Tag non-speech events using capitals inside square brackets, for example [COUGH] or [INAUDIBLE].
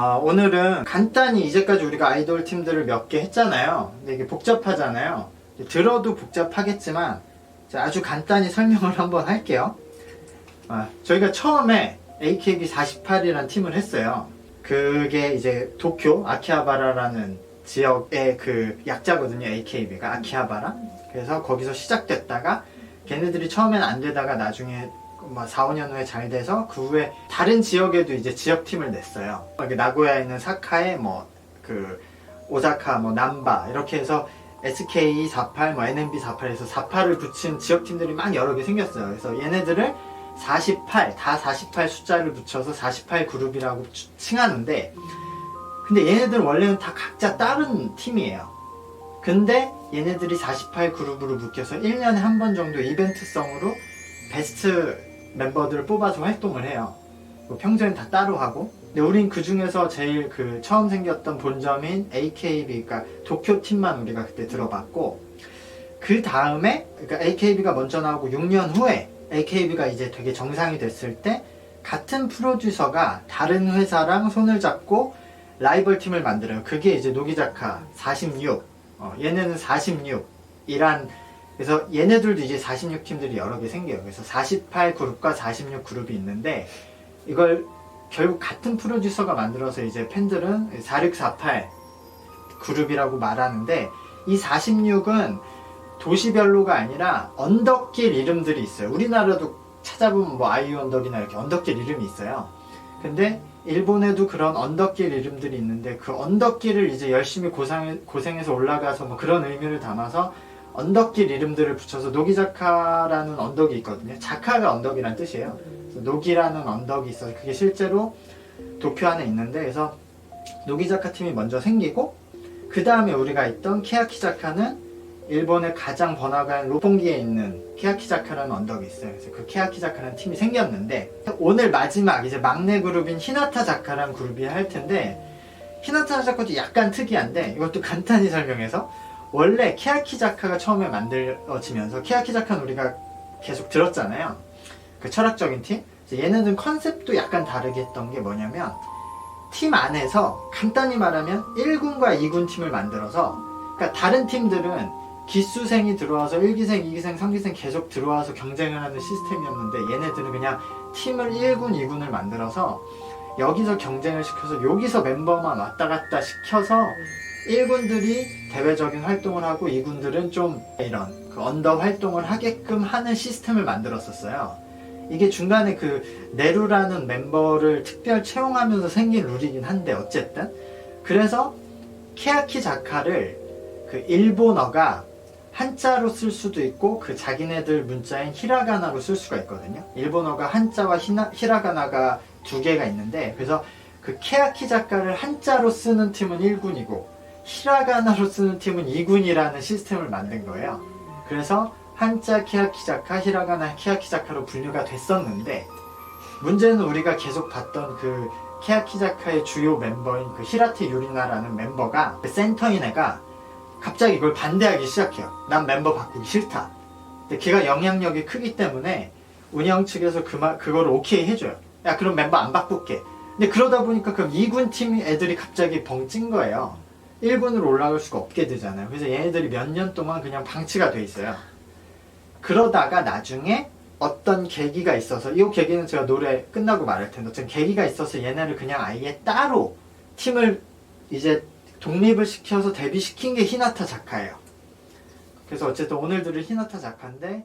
어, 오늘은 간단히 이제까지 우리가 아이돌 팀들을 몇 개 했잖아요. 근데 이게 복잡하잖아요. 들어도 복잡하겠지만 자, 아주 간단히 설명을 [LAUGHS] 한번 할게요. 아, 저희가 처음에 AKB48이라는 팀을 했어요. 그게 이제 도쿄 아키하바라라는 지역의 그 약자거든요. AKB가 아키하바라. 그래서 거기서 시작됐다가 걔네들이 처음엔 안 되다가 나중에 뭐 4, 5년 후에 잘 돼서 그 후에 다른 지역에도 이제 지역팀을 냈어요. 여기 나고야에 있는 사카에 뭐 그 오사카 뭐 남바 이렇게 해서 SK48 뭐 NMB48에서 48을 붙인 지역팀들이 막 여러 개 생겼어요. 그래서 얘네들을 48, 다 48 숫자를 붙여서 48 그룹이라고 추- 칭하는데 근데 얘네들은 원래는 다 각자 다른 팀이에요. 근데 얘네들이 48 그룹으로 묶여서 1년에 한 번 정도 이벤트성으로 베스트 멤버들을 뽑아서 활동을 해요. 뭐 평소엔 다 따로 하고. 근데 우린 그 중에서 제일 그 처음 생겼던 본점인 AKB, 그러니까 도쿄 팀만 우리가 그때 들어봤고, 그 다음에, 그러니까 AKB가 먼저 나오고 6년 후에 AKB가 이제 되게 정상이 됐을 때, 같은 프로듀서가 다른 회사랑 손을 잡고 라이벌 팀을 만들어요. 그게 이제 노기자카 46. 어, 얘네는 46이란 그래서 얘네들도 이제 46팀들이 여러 개 생겨요. 그래서 48 그룹과 46 그룹이 있는데 이걸 결국 같은 프로듀서가 만들어서 이제 팬들은 4648 그룹이라고 말하는데 이 46은 도시별로가 아니라 언덕길 이름들이 있어요. 우리나라도 찾아보면 뭐 아이유 언덕이나 이렇게 언덕길 이름이 있어요. 근데 일본에도 그런 언덕길 이름들이 있는데 그 언덕길을 이제 열심히 고생해서 올라가서 뭐 그런 의미를 담아서 언덕길 이름들을 붙여서 노기자카라는 언덕이 있거든요. 자카가 언덕이란 뜻이에요. 노기라는 언덕이 있어요. 그게 실제로 도쿄 안에 있는데 그래서 노기자카 팀이 먼저 생기고 그 다음에 우리가 있던 케야키자카는 일본의 가장 번화가인 로pon기에 있는 케야키자카라는 언덕이 있어요. 그래서 그 케야키자카라는 팀이 생겼는데 오늘 마지막 이제 막내 그룹인 히나타자카라는 그룹이 할 텐데 히나타자카도 약간 특이한데 이것도 간단히 설명해서 원래 케야키자카가 처음에 만들어지면서 케야키자카는 우리가 계속 들었잖아요. 그 철학적인 팀. 그래서 얘네들 컨셉도 약간 다르게 했던 게 뭐냐면 팀 안에서 간단히 말하면 1군과 2군 팀을 만들어서 그러니까 다른 팀들은 기수생이 들어와서 1기생, 2기생, 3기생 계속 들어와서 경쟁을 하는 시스템이었는데 얘네들은 그냥 팀을 1군, 2군을 만들어서 여기서 경쟁을 시켜서 여기서 멤버만 왔다 갔다 시켜서 1군들이 대외적인 활동을 하고 2군들은 좀 이런 그 언더 활동을 하게끔 하는 시스템을 만들었었어요. 이게 중간에 그 네루라는 멤버를 특별 채용하면서 생긴 룰이긴 한데 어쨌든 그래서 케야키 자카를 그 일본어가 한자로 쓸 수도 있고 그 자기네들 문자인 히라가나로 쓸 수가 있거든요. 일본어가 한자와 히나, 히라가나가 두 개가 있는데 그래서 그 케야키 작가를 한자로 쓰는 팀은 1군이고 히라가나로 쓰는 팀은 2군이라는 시스템을 만든 거예요. 그래서 한자 작가, 히라가나 작가로 분류가 됐었는데 문제는 우리가 계속 봤던 그 작가의 주요 멤버인 그 히라테 유리나라는 멤버가 그 센터인 애가 갑자기 이걸 반대하기 시작해요. 난 멤버 바꾸기 싫다. 근데 걔가 영향력이 크기 때문에 운영 측에서 그 말, 그거를 오케이 해줘요. 야, 그럼 멤버 안 바꿀게. 근데 그러다 보니까 그럼 2군 팀 애들이 갑자기 벙 찐 거예요. 1군으로 올라갈 수가 없게 되잖아요. 그래서 얘네들이 몇 년 동안 그냥 방치가 돼 있어요. 그러다가 나중에 어떤 계기가 있어서, 이 계기는 제가 노래 끝나고 말할 텐데, 어떤 계기가 있어서 얘네를 그냥 아예 따로 팀을 이제 독립을 시켜서 데뷔시킨 게 히나타 자카예요. 그래서 어쨌든 오늘 들을 히나타 자카인데